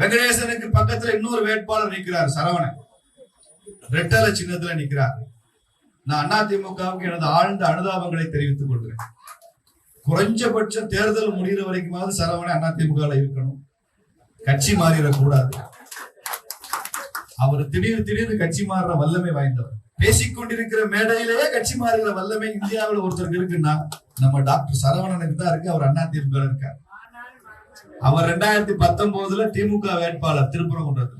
வெங்கடேசனுக்கு பக்கத்துல இன்னொரு வேட்பாளர் நிற்கிறார் சரவணன். ரெட்டல சின்னத்துல நிற்கிறார் நான் அதிமுகவுக்கு எனது ஆழ்ந்த அனுதாபங்களை தெரிவித்துக் கொள்கிறேன். குறைஞ்சபட்சம் தேர்தல் முடிகிற வரைக்குமாவது சரவணன் அதிமுக இருக்கணும். கட்சி மாறிடக்கூடாது. அவர் திடீர் திடீர்னு கட்சி மாறுற வல்லமை வாய்ந்தவர். பேசிக்கொண்டிருக்கிற மேடையிலேயே கட்சி மாறுகிற வல்லமை இந்தியாவில் ஒருத்தருக்கு இருக்குன்னா நம்ம டாக்டர் சரவணனுக்கு தான் இருக்கு. அவர் அதிமுக இருக்கார். அவர் ரெண்டாயிரத்தி பத்தொன்பதுல திமுக வேட்பாளர் திருப்பரங்குன்றத்துல.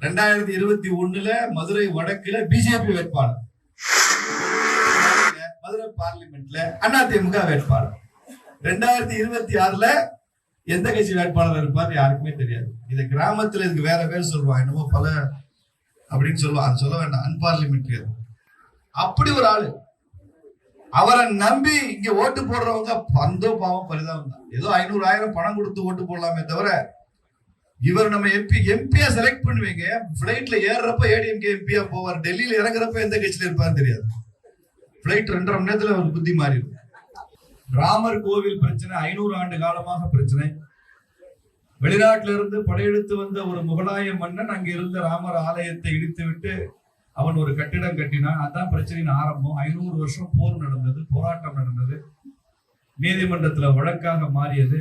ரெண்டாயிரத்தி இருபத்தி ஒண்ணுல மதுரை வடக்குல பிஜேபி வேட்பாளர். மதுரை பார்லிமெண்ட்ல அதிமுக வேட்பாளர். ரெண்டாயிரத்தி இருபத்தி ஆறுல எந்த கட்சி வேட்பாளர் இருப்பார் யாருக்குமே தெரியாது. இந்த கிராமத்துல இதுக்கு வேற பேர் சொல்லுவான் என்னமோ பல அப்படின்னு சொல்லுவான் அது சொல்ல வேண்டாம். அன்பார்லிமெண்ட்ரி அப்படி ஒரு ஆளு. அவரை நம்பி இங்க ஓட்டு போடுறவங்க பந்தோ பாவம் பரிதாபம் தான். ஏதோ ஐநூறு ஆயிரம் பணம் கொடுத்து ஓட்டு போடலாமே தவிர இவர் நம்ம எம்பி எம்பியா செலக்ட் பண்ணுவீங்க பிளைட்ல ஏறுறப்ப ஏடிஎம்கே எம்பியா போவார் டெல்லியில இறங்குறப்ப எந்த கட்சியில இருப்பாருன்னு தெரியாது. பிளைட் ரெண்டரை மணி நேரத்துல அவர் புத்தி மாறிடும். ராமர் கோவில் பிரச்சனை ஐநூறு ஆண்டு காலமாக பிரச்சனை. வெளிநாட்டில இருந்து படையெடுத்து வந்த ஒரு முகலாய மன்னன் அங்க இருந்த ராமர் ஆலயத்தை இடித்து விட்டு அவன் ஒரு கட்டிடம் கட்டினான் அதான் பிரச்சனையின் ஆரம்பம். ஐநூறு வருஷம் போர் நடந்தது போராட்டம் நடந்தது. நீதிமன்றத்துல வழக்காக மாறியது.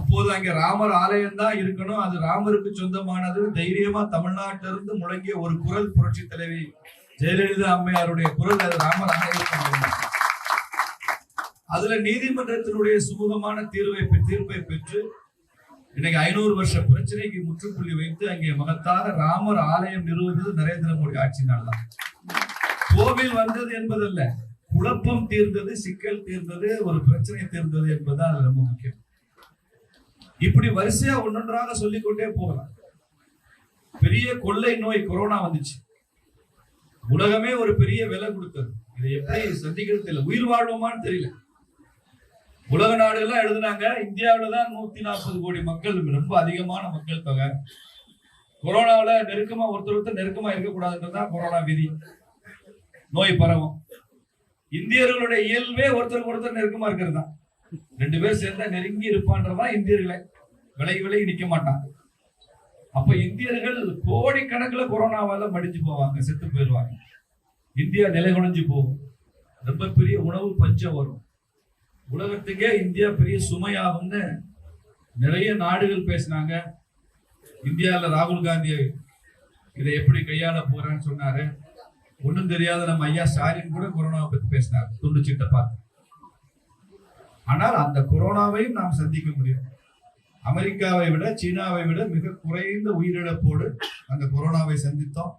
அப்போது அங்க ராமர் ஆலயம் தான் இருக்கணும். அது ராமருக்கு சொந்தமானது. தைரியமா தமிழ்நாட்டில இருந்து முழங்கிய ஒரு குரல் புரட்சி தலைவி ஜெயலலிதா அம்மையாருடைய குரல் அது ராமர் ஆலயம் அதுல நீதிமன்றத்தினுடைய சுமூகமான தீர்வை தீர்ப்பை பெற்று இன்னைக்கு ஐநூறு வருஷ பிரச்சனைக்கு முற்றுப்புள்ளி வைத்து அங்கே மகத்தார ராமர் ஆலயம் நிறுவுவது நரேந்திர மோடி ஆட்சியினால் தான் கோவில் வந்தது என்பதல்ல குழப்பம் தீர்ந்தது சிக்கல் தீர்ந்தது ஒரு பிரச்சனை தீர்ந்தது என்பதுதான் அது ரொம்ப முக்கியம். இப்படி வரிசையா ஒன்னொன்றாக சொல்லிக்கொண்டே போகலாம். பெரிய கொள்ளை நோய் கொரோனா வந்துச்சு. உலகமே ஒரு பெரிய விலை கொடுத்தது. இதை எப்படி சந்திக்கிறது தெரியல. உயிர் வாழ்வோமான்னு தெரியல. உலக நாடுகள்லாம் எழுதுனாங்க. இந்தியாவில தான் நூத்தி நாற்பது கோடி மக்கள் ரொம்ப அதிகமான மக்கள் தொகை. கொரோனாவில நெருக்கமா ஒருத்தர் ஒருத்தர் நெருக்கமா இருக்கக்கூடாதுன்றதுதான் கொரோனா விதி. நோய் பரவும். இந்தியர்களுடைய இயல்பே ஒருத்தருக்கு ஒருத்தர் நெருக்கமா இருக்கிறது தான். ரெண்டு பேர் சேர்ந்தா நெருங்கி இருப்பான்றதான் இந்தியர்களை. விலகி விலகி நிக்க மாட்டாங்க. அப்ப இந்தியர்கள் கோடிக்கணக்கில் கொரோனாவால மடிஞ்சு போவாங்க செத்து போயிடுவாங்க. இந்தியா நிலை நிலைகுலைஞ்சு போகும். ரொம்ப பெரிய உணவு பஞ்சம் வரும். உலகத்துக்கே இந்தியா பெரிய சுமையாகும்னு நிறைய நாடுகள் பேசினாங்க. இந்தியாவில் ராகுல் காந்தி இதை எப்படி கையாள போறான்னு சொன்னாரு. ஒன்றும் தெரியாத நம்ம ஐயா ஸ்டாலின் கூட கொரோனாவை பற்றி பேசினார். துண்டு சீட்டை பார்த்து. ஆனால் அந்த கொரோனாவையும் நாம் சந்திக்க முடியும். அமெரிக்காவை விட சீனாவை விட மிக குறைந்த உயிரிழப்போடு அந்த கொரோனாவை சந்தித்தோம்.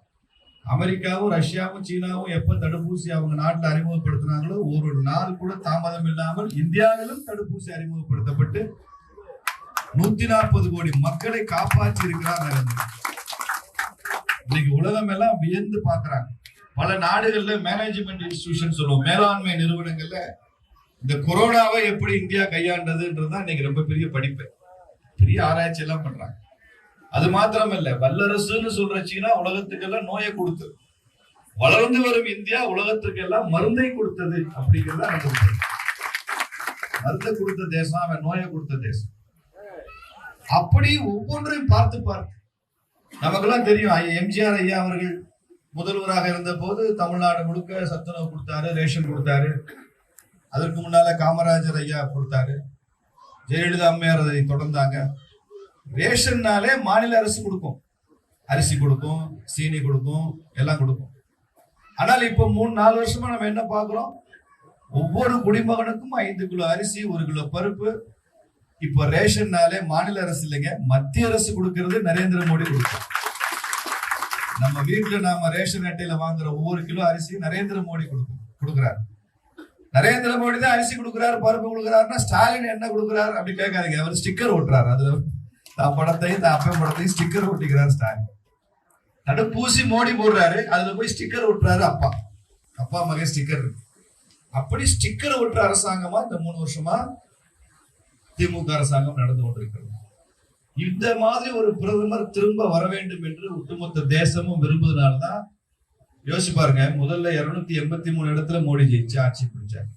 அமெரிக்காவும் ரஷ்யாவும் சீனாவும் எப்ப தடுப்பூசி அவங்க நாட்டில் அறிமுகப்படுத்தினாங்களோ ஒரு நாள் கூட தாமதம் இல்லாமல் இந்தியாவிலும் தடுப்பூசி அறிமுகப்படுத்தப்பட்டு நூத்தி நாற்பது கோடி மக்களை காப்பாற்றி இருக்கிறார் நரேந்திர இன்னைக்கு உலகம் எல்லாம் வியந்து பாக்குறாங்க பல நாடுகள்ல மேனேஜ்மெண்ட் இன்ஸ்டிடியூஷன் சொல்லுவோம். மேலாண்மை நிறுவனங்கள்ல இந்த கொரோனாவை எப்படி இந்தியா கையாண்டதுன்றதுதான் இன்னைக்கு ரொம்ப பெரிய படிப்பு. பெரிய ஆராய்ச்சி எல்லாம் பண்றாங்க. அது மாத்திரம் இல்ல வல்லரசுன்னு சொல்ற சீனா உலகத்துக்கெல்லாம் நோயை கொடுத்தது வளர்ந்து வரும் இந்தியா உலகத்துக்கு எல்லாம் மருந்தை கொடுத்தது அப்படிங்கிறத மருந்தை கொடுத்த தேசம் அவன் நோயை கொடுத்த தேசம். அப்படி ஒவ்வொன்றையும் பார்த்து பார்த்து நமக்கெல்லாம் தெரியும் ஐயா, எம்ஜிஆர் ஐயா அவர்கள் முதல்வராக இருந்த போது தமிழ்நாடு முழுக்க சத்துணவு கொடுத்தாரு ரேஷன் கொடுத்தாரு. அதற்கு முன்னால காமராஜர் ஐயா கொடுத்தாரு. ஜெயலலிதா அம்மையார் அதை தொடர்ந்தாங்க. ரேஷன்னாலே மாநில அரசு கொடுக்கும். அரிசி கொடுக்கும் சீனி கொடுக்கும் எல்லாம் கொடுக்கும். ஆனால் இப்போ மூணு நாலு வருஷமா நம்ம என்ன பார்க்குறோம்? ஒவ்வொரு குடிமகனுக்கும் ஐந்து கிலோ அரிசி ஒரு கிலோ பருப்பு. இப்போ ரேஷன்னாலே மாநில அரசு இல்லைங்க மத்திய அரசு கொடுக்கறது நரேந்திர மோடி கொடுக்கும். நம்ம வீட்டுல நாம ரேஷன் அட்டையில வாங்குற ஒவ்வொரு கிலோ அரிசி நரேந்திர மோடி கொடுக்கும் கொடுக்குறாரு. நரேந்திர மோடி தான் அரிசி கொடுக்குறாரு பருப்பு கொடுக்குறாருன்னா ஸ்டாலின் என்ன கொடுக்குறாரு? அப்படி கேட்காதீங்க அவர் ஸ்டிக்கர் ஓட்டுறாரு அதுல நான் படத்தையும் தான் அப்பன் படத்தையும் ஸ்டிக்கர் ஒட்டிக்கிறார் ஸ்டாலின் தடுப்பூசி மோடி போடுறாரு அதுல போய் ஸ்டிக்கர் ஒட்டுறாரு அப்பா. அப்பா மகன் ஸ்டிக்கர் அப்படி ஸ்டிக்கர் ஒட்டுற அரசாங்கமா இந்த மூணு வருஷமா திமுக அரசாங்கம் நடந்து கொண்டிருக்கிறது. இந்த மாதிரி ஒரு பிரதமர் திரும்ப வர வேண்டும் என்று ஒட்டுமொத்த தேசமும் விரும்புவதனால்தான் யோசிச்சு பாருங்க முதல்ல இருநூத்தி எண்பத்தி மூணு இடத்துல மோடி ஜெயிச்சு ஆட்சி பிடிச்சாரு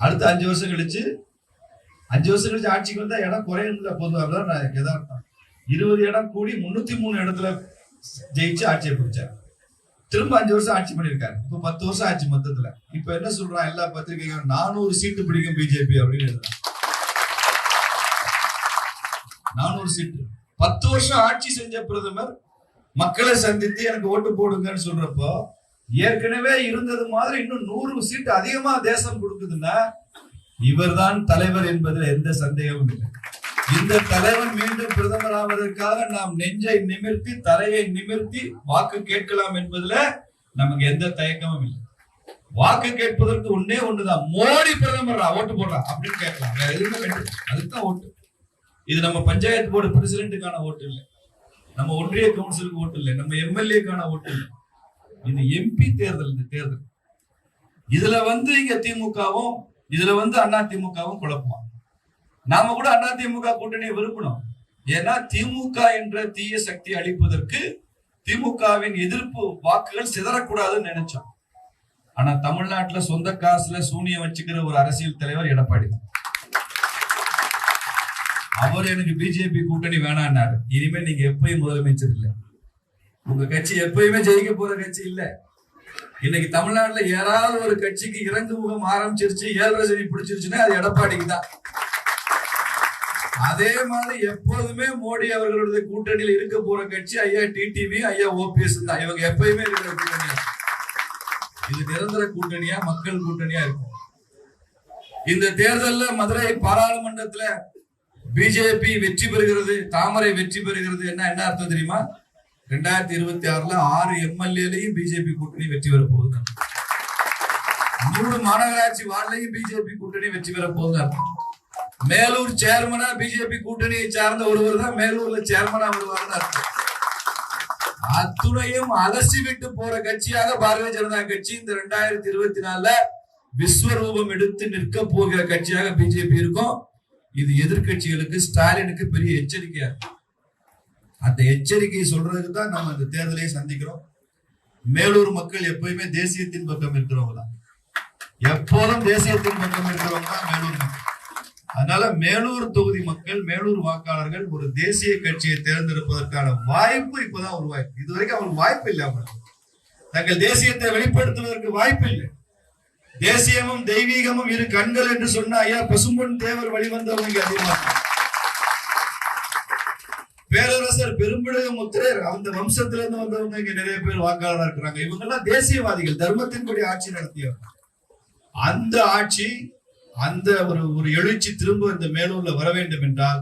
அடுத்த அஞ்சு வருஷம் கழிச்சு அஞ்சு வருஷம் கழிச்சு ஆட்சிக்கு வந்தா இடம் குறையல பொதுவாக தான் நான் எதார்த்தம் இருபது இடம் கூடி முன்னூத்தி மூணு இடத்துல ஜெயிச்சு ஆட்சியை பிடிச்சார். திரும்ப அஞ்சு வருஷம் ஆட்சி பண்ணியிருக்காரு. இப்ப பத்து வருஷம் ஆட்சி மொத்தத்துல. இப்ப என்ன சொல்றான்? எல்லா பத்திரிகைகளும் நானூறு சீட்டு பிடிக்கும் பிஜேபி அப்படின்னு எழுதுறான். நானூறு சீட்டு. பத்து வருஷம் ஆட்சி செஞ்ச பிரதமர் மக்களை சந்தித்து எனக்கு ஓட்டு போடுங்கன்னு சொல்றப்போ ஏற்கனவே இருந்தது மாதிரி இன்னும் நூறு சீட்டு அதிகமா தேசம் கொடுக்குதுன்னா இவர்தான் தலைவர் என்பதில் எந்த சந்தேகமும் இல்லை. இந்த தலைவன் மீண்டும் பிரதமர் ஆவதற்காக நாம் நெஞ்சை நிமிர்த்தி தலையை நிமிர்த்தி வாக்கு கேட்கலாம் என்பதுல நமக்கு எந்த தயக்கமும் இல்லை. வாக்கு கேட்பதற்கு ஒன்னே ஒண்ணுதான். மோடி பிரதமர் ஓட்டு போடலாம் அப்படின்னு கேட்கலாம். வேற எதுவுமே கேட்டு அதுதான் ஓட்டு. இது நம்ம பஞ்சாயத்து போர்டு பிரசிடென்ட்டுக்கான ஓட்டு இல்லை. நம்ம ஒன்றிய கவுன்சிலுக்கு ஓட்டு இல்லை. நம்ம எம்எல்ஏக்கான ஓட்டு இல்லை. இது எம்பி தேர்தல் இந்த தேர்தல். இதுல வந்து இங்க திமுகவும் இதுல வந்து அண்ணா திமுகவும் குழப்பம்? நாம கூட அண்ணா திமுக கூட்டணியை விரும்பணும். ஏன்னா திமுக என்ற தீய சக்தி அளிப்பதற்கு திமுகவின் எதிர்ப்பு வாக்குகள் சிதறக்கூடாதுன்னு நினைச்சோம். ஆனா தமிழ்நாட்டுல சொந்த காசுல சூனியம் வச்சுக்கிற ஒரு அரசியல் தலைவர் எடப்பாடி தான். அவர் எனக்கு பிஜேபி கூட்டணி வேணான்னாரு. இனிமே நீங்க எப்பயும் முதலமைச்சர் இல்லை. உங்க கட்சி எப்பயுமே ஜெயிக்க போற கட்சி இல்லை. இன்னைக்கு தமிழ்நாட்டுல யாராவது ஒரு கட்சிக்கு இறங்கு முகம் ஆரம்பிச்சிருச்சு ஏழரை சனி பிடிச்சிருச்சுன்னா அது எடப்பாடிக்கு தான். அதே மாதிரி எப்போதுமே மோடி அவர்களுடைய கூட்டணியில் இருக்க போற கட்சி ஐயா டிடிவி ஐயா ஓபிஎஸ் தான். இவங்க எப்பயுமே இருக்கிற கூட்டணியா? இது நிரந்தர கூட்டணியா? மக்கள் கூட்டணியா இருக்கும். இந்த தேர்தல்ல மதுரை பாராளுமன்றத்துல பிஜேபி வெற்றி பெறுகிறது தாமரை வெற்றி பெறுகிறது என்ன என்ன அர்த்தம் தெரியுமா? ரெண்டாயிரத்தி இருபத்தி ஆறுல ஆறு எம்எல்ஏலையும் பிஜேபி கூட்டணி வெற்றி பெற போகுது மூணு மாநகராட்சி வார்டிலையும் பிஜேபி கூட்டணி வெற்றி பெற போகுது மேலூர் சேர்மனா பிஜேபி கூட்டணியை சார்ந்த ஒருவர் தான் மேலூர்ல சேர்மனா வருவார் அத்துணையும் அலசி விட்டு போற கட்சியாக பாரதிய ஜனதா கட்சி இந்த ரெண்டாயிரத்தி இருபத்தி நாலுல விஸ்வரூபம் எடுத்து நிற்க போகிற கட்சியாக பிஜேபி இருக்கும். இது எதிர்க்கட்சிகளுக்கு ஸ்டாலினுக்கு பெரிய எச்சரிக்கையா இருக்கு அந்த எச்சரிக்கையை சொல்றதுக்கு தான் நம்ம இந்த தேர்தலையே சந்திக்கிறோம். மேலூர் மக்கள் எப்பயுமே தேசியத்தின் பக்கம் இருக்கிறவங்க தான். எப்போதும் தேசியத்தின் பக்கம் இருக்கிறவங்க தான் மேலூர் மக்கள். அதனால மேலூர் தொகுதி மக்கள் மேலூர் வாக்காளர்கள் ஒரு தேசிய கட்சியை தேர்ந்தெடுப்பதற்கான வாய்ப்பு இப்பதான் உருவாயிருக்கு. இதுவரைக்கும் அவங்களுக்கு வாய்ப்பு இல்லை அவங்களுக்கு தங்கள் தேசியத்தை வெளிப்படுத்துவதற்கு வாய்ப்பு இல்லை. தேசியமும் தெய்வீகமும் இரு கண்கள் என்று சொன்ன ஐயா பசும்பொன் தேவர் வழிவந்தவங்க அதிகமாக பேரரசர் பெரும்பிடுக முத்திரர் அந்த வம்சத்துல இருந்து வந்தவங்க இங்க நிறைய பேர் வாக்காளராக இருக்கிறாங்க. இவங்க எல்லாம் தேசியவாதிகள் தர்மத்தின்படி ஆட்சி நடத்தியவங்க. அந்த ஆட்சி அந்த ஒரு ஒரு எழுச்சி திரும்ப இந்த மேலூர்ல வர வேண்டும் என்றால்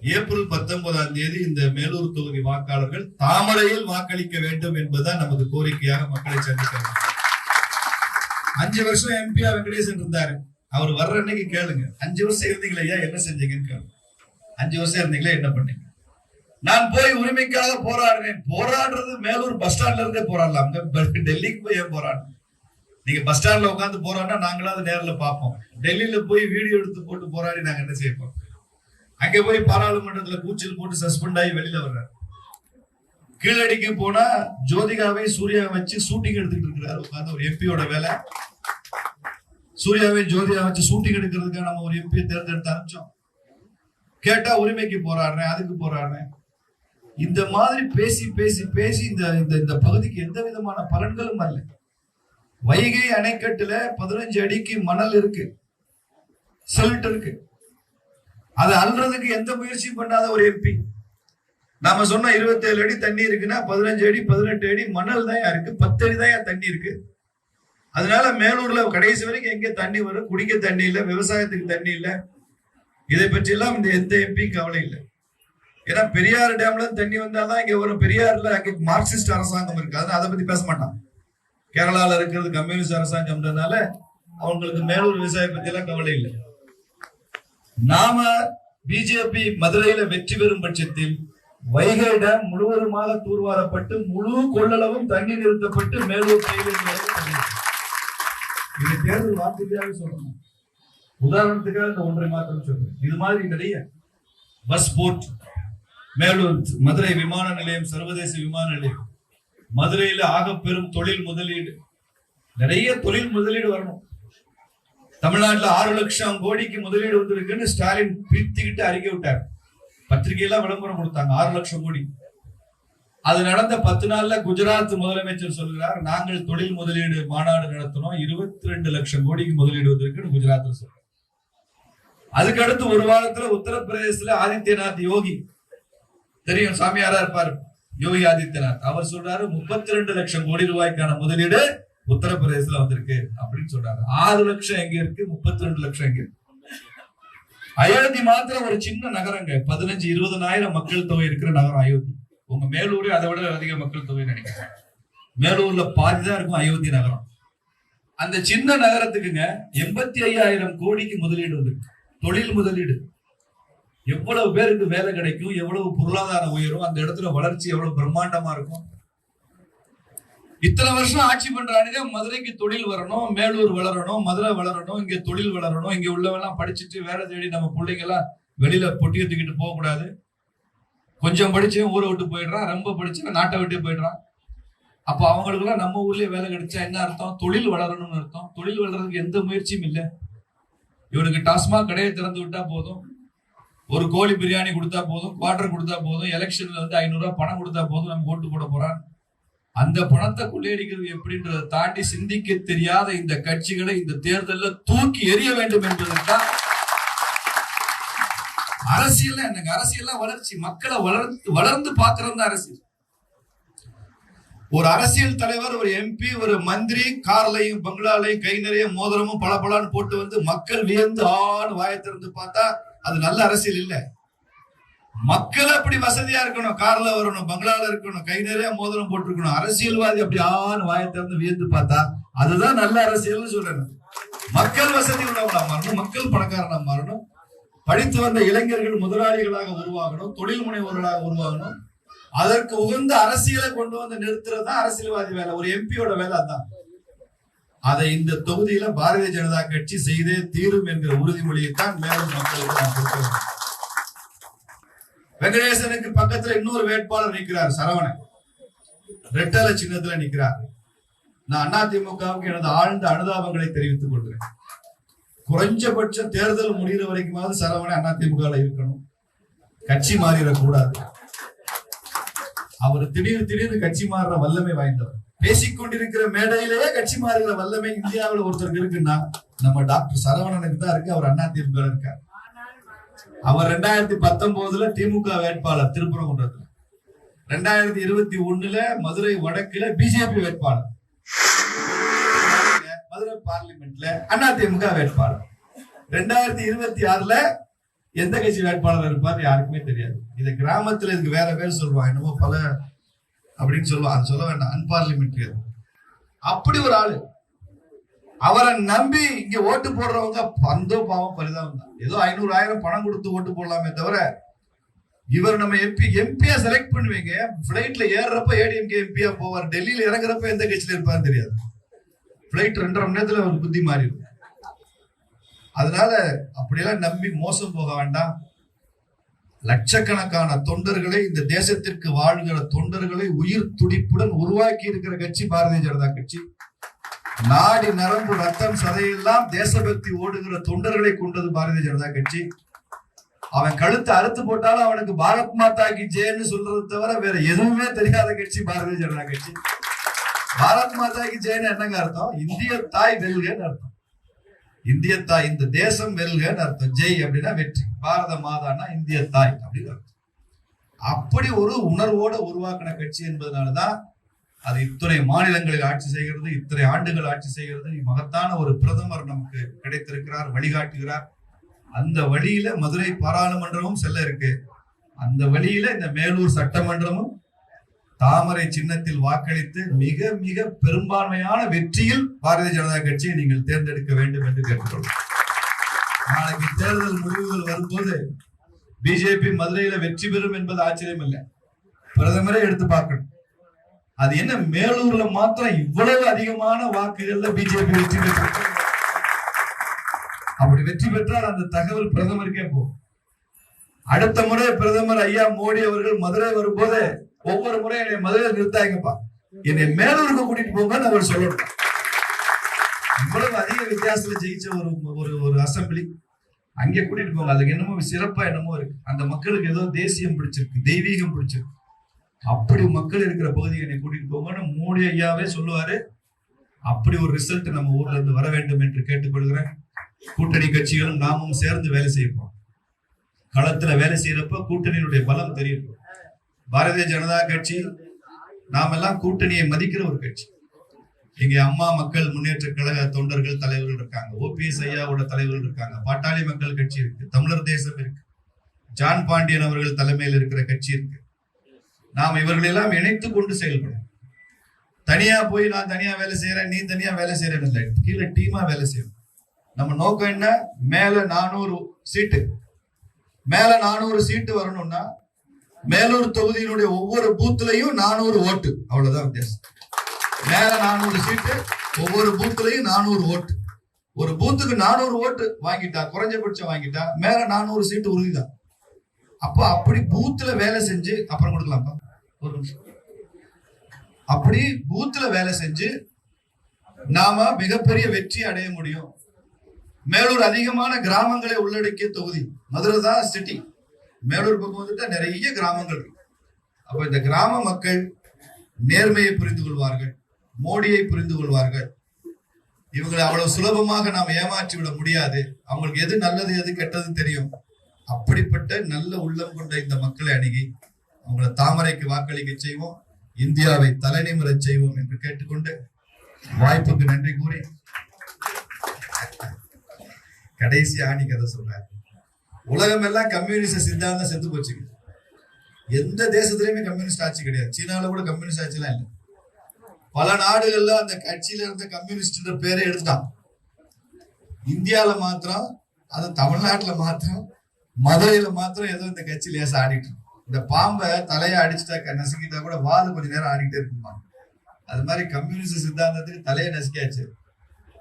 ஏப்ரல் பத்தொன்பதாம் தேதி இந்த மேலூர் தொகுதி வாக்காளர்கள் தாமரையில் வாக்களிக்க வேண்டும் என்பதுதான் நமது கோரிக்கையாக மக்களை சந்திக்கிறார் அஞ்சு வருஷம் எம்பியா வெங்கடேசன் இருந்தாரு. அவர் வர்ற அன்னைக்கு கேளுங்க. அஞ்சு வருஷம் இருந்தீங்களா ஐயா என்ன செஞ்சீங்கன்னு கேளுங்க. அஞ்சு வருஷம் இருந்தீங்களா என்ன பண்ணீங்க? நான் போய் உரிமைக்காக போராடுவேன். போராடுறது மேலூர் பஸ் ஸ்டாண்ட்ல இருந்தே போராடலாம். அங்க டெல்லிக்கு போய் ஏன் போராடணும்? நீங்க பஸ் ஸ்டாண்ட்ல உட்காந்து போராடினா நாங்களாவது நேர்ல பார்ப்போம். டெல்லியில போய் வீடியோ எடுத்து போட்டு போராடி நாங்க என்ன செய்வோம்? அங்க போய் பாராளுமன்றத்துல கூச்சல் போட்டு சஸ்பெண்ட் ஆகி வெளியில வர்றாரு. கீழடிக்கு போனா ஜோதிகாவை சூர்யா வச்சு ஷூட்டிங் எடுத்துக்கிட்டு இருக்கிறாரு. உட்காந்து ஒரு எம்பியோட வேலை. சூர்யாவை ஜோதிகா வச்சு ஷூட்டிங் எடுக்கிறதுக்காக நம்ம ஒரு எம்பியை தேர்ந்தெடுத்து அனுப்பிச்சோம். கேட்டா உரிமைக்கு போராடுறேன் அதுக்கு போராடுறேன். இந்த மாதிரி பேசி பேசி பேசி இந்த இந்த இந்த பகுதிக்கு எந்த விதமான பலன்களும் அல்ல. வைகை அணைக்கட்டுல பதினஞ்சு அடிக்கு மணல் இருக்கு. சொல்லிட்டு இருக்கு. அதை அல்றதுக்கு எந்த முயற்சியும் பண்ணாத ஒரு எம்பி நாம சொன்ன 27 அடி தண்ணி இருக்குன்னா பதினஞ்சு அடி பதினெட்டு அடி மணல் தான் இருக்கு. பத்து அடி தான் தண்ணி இருக்கு. அதனால மேலூர்ல கடைசி வரைக்கும் எங்க தண்ணி வரும்? குடிக்க தண்ணி இல்லை விவசாயத்துக்கு தண்ணி இல்லை. இதை பற்றி எல்லாம் இந்த எந்த எம்பியும் கவலை இல்லை. ஏன்னா பெரியார் டேம்ல தண்ணி வந்தாதான் இங்க ஒரு பெரியார்ல அங்க மார்க்சிஸ்ட் அரசாங்கம் இருக்கு. அதனால அதை பத்தி பேச மாட்டான். கேரளால இருக்கிறது கம்யூனிஸ்ட் அரசாங்கம்ன்றதுனால அவங்களுக்கு மேலூர் விவசாய பத்தி எல்லாம் கவலை இல்லை. நாம பிஜேபி மதுரையில வெற்றி பெறும் பட்சத்தில் வைகை டேம் முழுவதுமாக தூர்வாரப்பட்டு முழு கொள்ளளவும் தண்ணி நிறுத்தப்பட்டு மேலூர் கையில் இது தேர்தல் வாக்குறுதியாக சொல்லணும். உதாரணத்துக்காக இந்த ஒன்றை மாத்திரம் சொல்றேன். இது மாதிரி நிறைய. பஸ் போர்ட் மேலூர் மதுரை விமான நிலையம் சர்வதேச விமான நிலையம். மதுரையில ஆக பெரும் தொழில் முதலீடு. நிறைய தொழில் முதலீடு வரணும். தமிழ்நாட்டில் ஆறு லட்சம் கோடிக்கு முதலீடு வந்திருக்குன்னு ஸ்டாலின் பீத்திக்கிட்டு அறிக்கை விட்டார். பத்திரிகையெல்லாம் விளம்பரம் கொடுத்தாங்க ஆறு லட்சம் கோடி. அது நடந்த பத்து நாள்ல குஜராத் முதலமைச்சர் சொல்கிறார் நாங்கள் தொழில் முதலீடு மாநாடு நடத்தினோம் இருபத்தி ரெண்டு லட்சம் கோடிக்கு முதலீடு வந்திருக்குன்னு குஜராத்தில் சொல்றார். அதுக்கு அடுத்து ஒரு வாரத்துல உத்தரப்பிரதேசத்துல ஆதித்யநாத் யோகி தெரியும் சாமியாரா இருப்பார். யோகி ஆதித்யநாத். அவர் சொல்றாரு முப்பத்தி ரெண்டு லட்சம் கோடி ரூபாய்க்கான முதலீடு உத்தரப்பிரதேசத்துல வந்திருக்கு அப்படின்னு சொல்றாரு. ஆறு லட்சம் எங்க இருக்கு? முப்பத்தி ரெண்டு லட்சம் எங்க இருக்கு? அயோத்தி மாத்திரம் ஒரு சின்ன நகரங்க. பதினஞ்சு இருபதனாயிரம் மக்கள் தொகை இருக்கிற நகரம் அயோத்தி. உங்க மேலூரே அதை விட அதிக மக்கள் தொகை நினைக்கிறேன். மேலூர்ல பாதிதான் இருக்கும் அயோத்தி நகரம். அந்த சின்ன நகரத்துக்குங்க எண்பத்தி ஐயாயிரம் கோடிக்கு முதலீடு வந்திருக்கு. தொழில் முதலீடு. எவ்வளவு பேருக்கு வேலை கிடைக்கும் எவ்வளவு பொருளாதாரம் உயரும் அந்த இடத்துல வளர்ச்சி எவ்வளவு பிரம்மாண்டமா இருக்கும்? இத்தனை வருஷம் ஆட்சி பண்றானுங்க மதுரைக்கு தொழில் வரணும் மேலூர் வளரணும் மதுரை வளரணும் இங்க தொழில் வளரணும் இங்க உள்ளவெல்லாம் படிச்சுட்டு வேலை தேடி நம்ம பிள்ளைங்கெல்லாம் வெளியில பொட்டியை தூக்கிட்டு போக கூடாது கொஞ்சம் படிச்சவன் ஊரை விட்டு போயிடுறான் ரொம்ப படிச்சவன் நாட்டை விட்டு போயிடுறான். அப்போ அவங்களுக்குலாம் நம்ம ஊர்லயே வேலை கிடைச்சா என்ன அர்த்தம்? தொழில் வளரணும்னு அர்த்தம். தொழில் வளர்றதுக்கு எந்த முயற்சியும் இல்லை. இவனுக்கு டாஸ்மாக் கடையை திறந்து விட்டா போதும். ஒரு கோழி பிரியாணி கொடுத்தா போதும் குவார்டர் கொடுத்தா போதும் எலெக்ஷன்ல வந்து ஐநூறுரூவா பணம் கொடுத்தா போதும் நம்ம ஓட்டு போட போறான். அந்த பணத்தை கொள்ளையடிக்கிறது எப்படின்றத தாண்டி சிந்திக்க தெரியாத இந்த கட்சிகளை இந்த தேர்தலில் தூக்கி எறிய வேண்டும் என்பதற்காக அரசியல் எனக்கு அரசியல் வளர்ச்சி மக்களை வளர்ந்து வளர்ந்து பாக்குறது அரசியல். ஒரு அரசியல் தலைவர் ஒரு எம்பி ஒரு மந்திரி கார்லையும் பங்களாலையும் கை நிறைய மோதிரமும் பளபளன்னு போட்டு வந்து மக்கள் வியந்து ஆன்னு வாயத்திறந்து பார்த்தா அது நல்ல அரசியல் இல்ல. மக்கள் அப்படி வசதியா இருக்கணும். கார்ல வரணும் பங்களால இருக்கணும் கை நிறைய மோதிரம் போட்டிருக்கணும். அரசியல்வாதி அப்படி ஆண் வாயை திறந்து வியந்து பார்த்தா அதுதான் நல்ல அரசியல்னு சொல்றேன். மக்கள் வசதி உள்ளவங்களா மாறணும். மக்கள் பணக்காரனா மாறணும். படித்து வந்த இளைஞர்கள் முதலாளிகளாக உருவாகணும். தொழில் முனைவோர்களாக உருவாகணும். அதற்கு உகந்த அரசியலை கொண்டு வந்து நிறுத்துறது தான் அரசியல்வாதி வேலை. ஒரு எம்பியோட வேலை அதான். அதை இந்த தொகுதியில பாரதிய ஜனதா கட்சி செய்தே தீரும் என்கிற உறுதிமொழியை தான் மேலும் மக்களுக்கு நான் கொடுக்கிறேன் வெங்கடேசனுக்கு பக்கத்துல இன்னொரு வேட்பாளர் நிற்கிறார் சரவணன். ரெட்டல சின்னத்துல நிற்கிறார் நான் அதிமுகவுக்கு எனது ஆழ்ந்த அனுதாபங்களை தெரிவித்துக் கொள்கிறேன். குறைஞ்சபட்சம் தேர்தல் முடிகிற வரைக்குமாவது சரவணன் அதிமுக இருக்கணும். கட்சி மாறிடக்கூடாது. அவர் திடீர் திடீர்னு கட்சி மாறுற வல்லமை வாய்ந்தவர். பேசிக்கொண்டிருக்கிற மேடையிலேயே கட்சி மாறுகிற வல்லமை இந்தியாவில் ஒருத்தருக்கு இருக்குன்னா நம்ம டாக்டர் சரவணனுக்கு தான் இருக்கு. அவர் அண்ணா திமுக இருக்கார். அவர் ரெண்டாயிரத்தி பத்தொன்பதுல திமுக வேட்பாளர் திருப்பரங்குன்றத்துல. ரெண்டாயிரத்தி இருபத்தி ஒண்ணுல மதுரை வடக்குல பிஜேபி வேட்பாளர். மதுரை பார்லிமெண்ட்ல அண்ணா திமுக வேட்பாளர். ரெண்டாயிரத்தி இருபத்தி ஆறுல எந்த கட்சி வேட்பாளர் இருப்பார் யாருக்குமே தெரியாது. இத கிராமத்துல இதுக்கு வேற பேர் சொல்லுவாங்க. என்னமோ பல அப்படின்னு சொல்லுவான் அது சொல்ல வேண்டாம். அன்பார்லிமெண்ட்ரி அப்படி ஒரு ஆளு. அவரை நம்பி இங்க ஓட்டு போடுறவங்க பந்தோ பாவம் பரிதாபம் தான். ஏதோ ஐநூறு ஆயிரம் பணம் கொடுத்து ஓட்டு போடலாமே தவிர இவர் நம்ம எம்பி எம்பியா செலக்ட் பண்ணுவீங்க. பிளைட்ல ஏறுறப்ப ஏடிஎம்கே எம்பியா போவார். டெல்லியில இறங்குறப்ப எந்த கட்சியில இருப்பாரு தெரியாது. பிளைட் ரெண்டரை மணி நேரத்துல அவர் புத்தி மாறிடும். அதனால அப்படியெல்லாம் நம்பி மோசம் போக வேண்டாம். லட்சக்கணக்கான தொண்டர்களை இந்த தேசத்திற்கு வாழ்கிற தொண்டர்களை உயிர் துடிப்புடன் உருவாக்கி இருக்கிற கட்சி பாரதிய ஜனதா கட்சி. நாடி நரம்பு ரத்தம் சதையெல்லாம் தேசபக்தி ஓடுகிற தொண்டர்களை கொண்டது பாரதிய ஜனதா கட்சி. அவன் கழுத்தை அறுத்து போட்டாலும் அவனுக்கு பாரத் மாதா கி ஜெயன்னு சொல்றது தவிர வேற எதுவுமே தெரியாத கட்சி பாரதிய ஜனதா கட்சி. பாரத் மாதா கி ஜெயன்னு என்னங்க அர்த்தம்? இந்திய தாய் வெல்கன்னு அர்த்தம். இந்திய தாய் இந்த தேசம் வெல்கன்னு அர்த்தம். ஜெய் அப்படின்னா வெற்றி. பாரத மாதான்னா இந்திய தாய் அப்படின்னு அர்த்தம். அப்படி ஒரு உணர்வோட உருவாக்கின கட்சி என்பதனாலதான் அது இத்தனை மாநிலங்களில் ஆட்சி செய்கிறது இத்தனை ஆண்டுகள் ஆட்சி செய்கிறது. மகத்தான ஒரு பிரதமர் நமக்கு கிடைத்திருக்கிறார் வழிகாட்டுகிறார். அந்த வழியில மதுரை பாராளுமன்றமும் செல்ல இருக்கு. அந்த வழியில இந்த மேலூர் சட்டமன்றமும் தாமரை சின்னத்தில் வாக்களித்து மிக மிக பெரும்பான்மையான வெற்றியில் பாரதிய ஜனதா கட்சியை நீங்கள் தேர்ந்தெடுக்க வேண்டும் என்று கேட்டுக்கொள்வோம். நாளைக்கு தேர்தல் முடிவுகள் வரும்போது பிஜேபி மதுரையில வெற்றி பெறும் என்பது ஆச்சரியம் இல்லை. பிரதமரே எடுத்து பார்க்கணும். அது என்ன மேலூர்ல மாத்திரம் இவ்வளவு அதிகமான வாக்குகள்ல பிஜேபி வெற்றி பெற்று அப்படி வெற்றி பெற்றால் அந்த தகவல் பிரதமருக்கே போகும். அடுத்த முறை பிரதமர் ஐயா மோடி அவர்கள் மதுரை வரும்போது ஒவ்வொரு முறையும் என்னை மதுரையில் நிறுத்தாங்கப்பா என்னை மேலூருக்கு கூட்டிட்டு போங்கன்னு அவர் சொல்லணும். இவ்வளவு அதிக வித்தியாசத்துல ஜெயிச்ச ஒரு ஒரு ஒரு அசம்பிளி அங்கே கூட்டிட்டு போங்க. அதுக்கு என்னமோ சிறப்பா என்னமோ இருக்கு. அந்த மக்களுக்கு ஏதோ தேசியம் பிடிச்சிருக்கு தெய்வீகம் பிடிச்சிருக்கு. அப்படி மக்கள் இருக்கிற பகுதியை என்னை கூட்டிட்டு போங்கன்னு மோடி ஐயாவே சொல்லுவாரு. அப்படி ஒரு ரிசல்ட் நம்ம ஊர்ல இருந்து வர வேண்டும் என்று கேட்டுக்கொள்கிறேன். கூட்டணி கட்சிகளும் நாமும் சேர்ந்து வேலை செய்யப்போம் களத்துல வேலை செய்யறப்ப கூட்டணியினுடைய பலம் தெரியும். பாரதிய ஜனதா கட்சி நாமெல்லாம் எல்லாம் கூட்டணியை மதிக்கிற ஒரு கட்சி. இங்கே அம்மா மக்கள் முன்னேற்ற கழக தொண்டர்கள் தலைவர்கள் இருக்காங்க. ஓபிஎஸ் ஐயாவோட தலைவர்கள் இருக்காங்க. பாட்டாளி மக்கள் கட்சி இருக்கு. தமிழர் தேசம் இருக்கு. ஜான் பாண்டியன் அவர்கள் தலைமையில் இருக்கிற கட்சி இருக்கு. நாம் இவர்களெல்லாம் இணைத்து கொண்டு செயல்படும் தனியா போய் நான் தனியா வேலை செய்யறேன் நீ தனியா வேலை செய்யறேன் இல்லை. கீழே டீமா வேலை செய்யணும் நம்ம நோக்கம் என்ன? மேல நானூறு சீட்டு. மேல நானூறு சீட்டு வரணும்னா மேலூர் தொகுதியினுடைய ஒவ்வொரு பூத்துலயும் நானூறு ஓட்டு. அவ்வளவுதான் வித்தியாசம். மேல நானூறு சீட்டு ஒவ்வொரு பூத்துலயும் நானூறு ஓட்டு. ஒரு பூத்துக்கு நானூறு ஓட்டு வாங்கிட்டா குறைஞ்சபட்சம் வாங்கிட்டா மேல நானூறு சீட்டு உறுதிதான். அப்போ அப்படி பூத்துல வேலை செஞ்சு அப்புறம் கொடுக்கலாம்ப்பா. ஒரு நிமிஷம். அப்படி பூத்துல வேலை செஞ்சு நாம மிகப்பெரிய வெற்றி அடைய முடியும். மேலூர் அதிகமான கிராமங்களை உள்ளடக்கிய தொகுதி மதுரை தான் சிட்டி. மேலூர் பக்கம் வந்துட்டா நிறைய கிராமங்கள் இருக்கு. அப்ப இந்த கிராம மக்கள் நேர்மையை புரிந்து கொள்வார்கள் மோடியை புரிந்து கொள்வார்கள். இவங்களை அவ்வளவு சுலபமாக நாம் ஏமாற்றி விட முடியாது. அவங்களுக்கு எது நல்லது எது கெட்டது தெரியும். அப்படிப்பட்ட நல்ல உள்ளம் கொண்ட இந்த மக்களை அணுகி அவங்களை தாமரைக்கு வாக்களிக்க செய்வோம் இந்தியாவை தலைநிமிர செய்வோம் என்று கேட்டுக்கொண்டு வாய்ப்புக்கு நன்றி கூறி கடைசி ஆணி கதை சொல்றேன் உலகம் எல்லாம் கம்யூனிஸ்ட் சித்தாந்தம் செத்து போச்சுங்க. எந்த தேசத்திலயுமே கம்யூனிஸ்ட் ஆட்சி கிடையாது. சீனால கூட கம்யூனிஸ்ட் ஆட்சி எல்லாம் இல்லை. பல நாடுகள்ல அந்த கட்சியில இருந்த கம்யூனிஸ்ட் பேரை எடுத்துட்டான். இந்தியால மாத்திரம் அது தமிழ்நாட்டுல மாத்திரம் மதுரையில மாத்திரம் ஏதோ இந்த கட்சி லேசா ஆடிட்டு இந்த பாம்பை தலையை அடிச்சுட்டா நசுக்கிட்டா கூட வாது கொஞ்ச நேரம் ஆடிக்கிட்டே இருக்குமா அது மாதிரி கம்யூனிஸ்ட் சித்தாந்தத்துக்கு தலையை நசுக்கியாச்சு.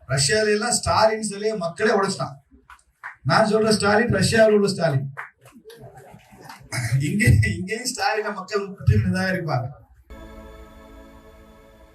ரஷ்யால எல்லாம் ஸ்டாலின் சிலைய மக்களே உடைச்சிட்டான். நான் சொல்ற ஸ்டாலின் ரஷ்யாவில் உள்ள ஸ்டாலின். இங்கே இங்கேயும் ஸ்டாலினை மக்கள் தான் இருப்பாங்க